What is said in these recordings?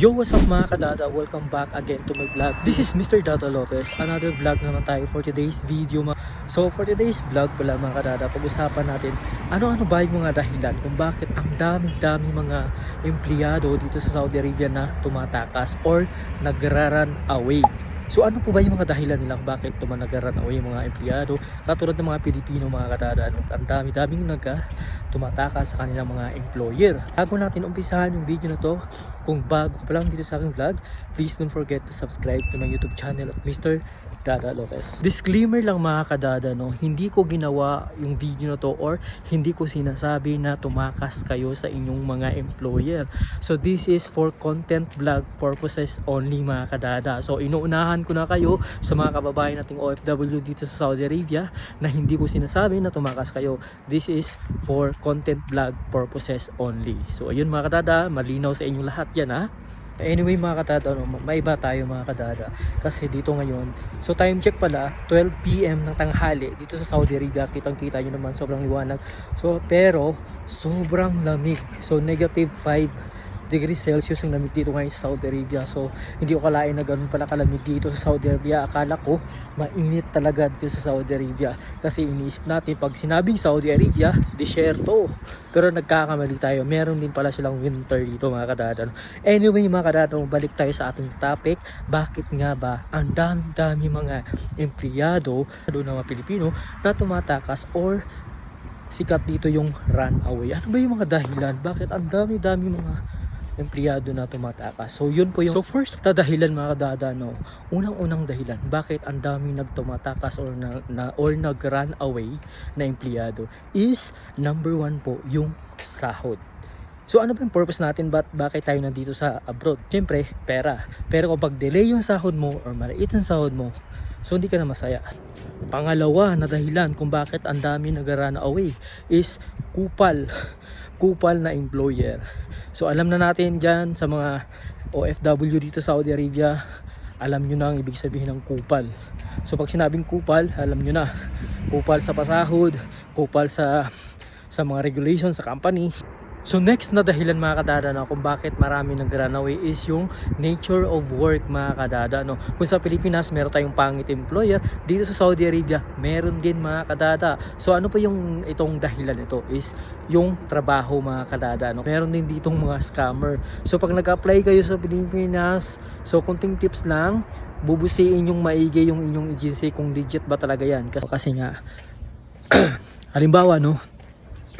Yo, what's up mga kadada? Welcome back again to my vlog. This is Mr. Dada Lopez. Another vlog naman tayo for today's video. So for today's vlog pala mga kadada, pag-usapan natin ano-ano ba yung mga dahilan kung bakit ang dami-dami mga empleyado dito sa Saudi Arabia na tumatakas or nagraran away. So ano po ba yung mga dahilan nila bakit tumanagaran away yung mga empleyado katulad ng mga Pilipino mga kadada ano, ang dami-daming nagka tumatakas sa kanilang mga employer. Bago natin umpisahan yung video na to, kung bago pa lang dito sa aking vlog, please don't forget to subscribe to my YouTube channel at Mr. Dada Lopez. Disclaimer lang mga kadada, no, hindi ko ginawa yung video na to or hindi ko sinasabi na tumakas kayo sa inyong mga employer. So this is for content vlog purposes only mga kadada. So inuunahan ko na kayo sa mga kababayan nating OFW dito sa Saudi Arabia na hindi ko sinasabi na tumakas kayo. This is for content vlog purposes only. So ayun mga kadada, malinaw sa inyong lahat yan ha. Anyway mga kadada, no, maiba tayo mga kadada. Kasi dito ngayon, so time check pala, 12pm ng tanghali dito sa Saudi Arabia. Kitang kita nyo naman, sobrang liwanag. So pero, sobrang lamig. So negative 5 degrees Celsius ang lamig dito ngayon sa Saudi Arabia. So, hindi ko kalain na ganun pala kalamig dito sa Saudi Arabia. Akala ko, mainit talaga dito sa Saudi Arabia. Kasi iniisip natin, pag sinabing Saudi Arabia, disyerto. Pero nagkakamali tayo. Meron din pala silang winter dito mga kadadan. Anyway mga kadadan, balik tayo sa ating topic. Bakit nga ba ang dami-dami mga empleyado, doon ng mga Pilipino, na tumatakas or sikat dito yung runaway. Ano ba yung mga dahilan? Bakit ang dami-dami mga empleyado na tumatakas. So yun po yung So first na dahilan mga kadada no. Unang-unang dahilan bakit ang dami nagtumatakas or na, na or nag-run away na empleyado is number one po yung sahod. So ano ba yung purpose natin? Ba't, bakit tayo nandito sa abroad? Siyempre, pera. Pero kung pag delay yung sahod mo or maliit ang sahod mo, so hindi ka na masaya. Pangalawa na dahilan kung bakit ang dami nag-run away is kupal. kupal na employer. So alam na natin dyan sa mga OFW dito sa Saudi Arabia, alam nyo na ang ibig sabihin ng kupal. So pag sinabing kupal, alam nyo na. Kupal sa pasahod, kupal sa sa mga regulations sa company. So next na dahilan mga kadada no, kung bakit marami nag-runaway is yung nature of work mga kadada. No? Kung sa Pilipinas meron tayong pangit employer, dito sa Saudi Arabia meron din mga kadada. So ano pa yung itong dahilan ito is yung trabaho mga kadada. No? Meron din ditong mga scammer. So pag nag-apply kayo sa Pilipinas, so kunting tips lang, bubusiin yung maigi yung inyong agency kung legit ba talaga yan. Kasi, kasi nga, halimbawa no,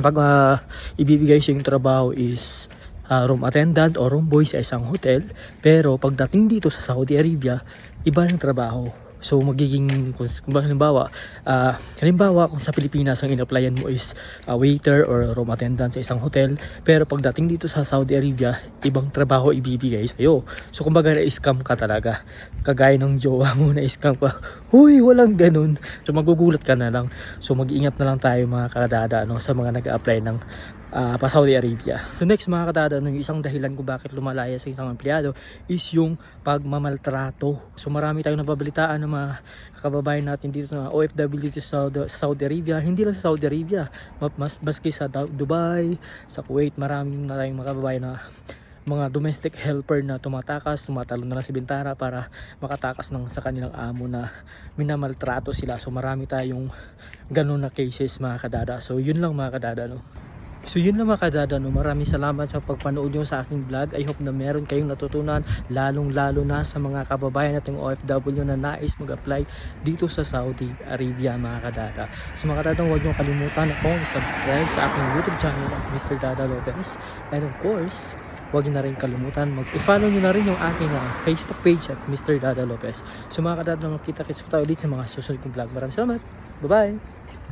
pag ah, ibibigay sa yung trabaho is ah, room attendant o room boy sa isang hotel pero pagdating dito sa Saudi Arabia iba ng trabaho so magiging kung, kung ba halimbawa ah, halimbawa kung sa Pilipinas ang in-applyan mo is ah, waiter or room attendant sa isang hotel pero pagdating dito sa Saudi Arabia ibang trabaho ibibigay sa iyo so kumbaga na-scam ka talaga. Kagaya ng jowa mo na-scam ka. Huy walang ganun. So magugulat ka na lang. So mag-iingat na lang tayo mga kadada no, sa mga nag-apply ng ah, pa Saudi Arabia. So next mga kadada, no, yung isang dahilan kung bakit lumalaya sa isang empleyado is yung pagmamaltrato. So marami tayong nababalitaan ng mga kababayan natin dito na OFW dito sa Saudi, sa Saudi Arabia. Hindi lang sa Saudi Arabia, ma- mas, maski sa Du- Dubai, sa Kuwait, maraming na tayong mga kababayan na mga domestic helper na tumatakas, tumatalo na lang sa bintana para makatakas ng sa kanilang amo na minamaltrato sila. So marami tayong ganun na cases mga kadada. So yun lang mga kadada no. So yun lang mga kadada no. Maraming salamat sa pagpanood nyo sa aking vlog. I hope na meron kayong natutunan lalong lalo na sa mga kababayan nating OFW na nais mag-apply dito sa Saudi Arabia mga kadada. So mga kadada huwag nyo kalimutan akong subscribe sa aking YouTube channel Mr. Dada Lopez. And of course, huwag na rin kalimutan mag i-follow nyo na rin yung aking ah, Facebook page at Mr. Dada Lopez. So mga kadada, makita-kits tayo ulit sa mga susunod kong vlog. Maraming salamat. Bye-bye!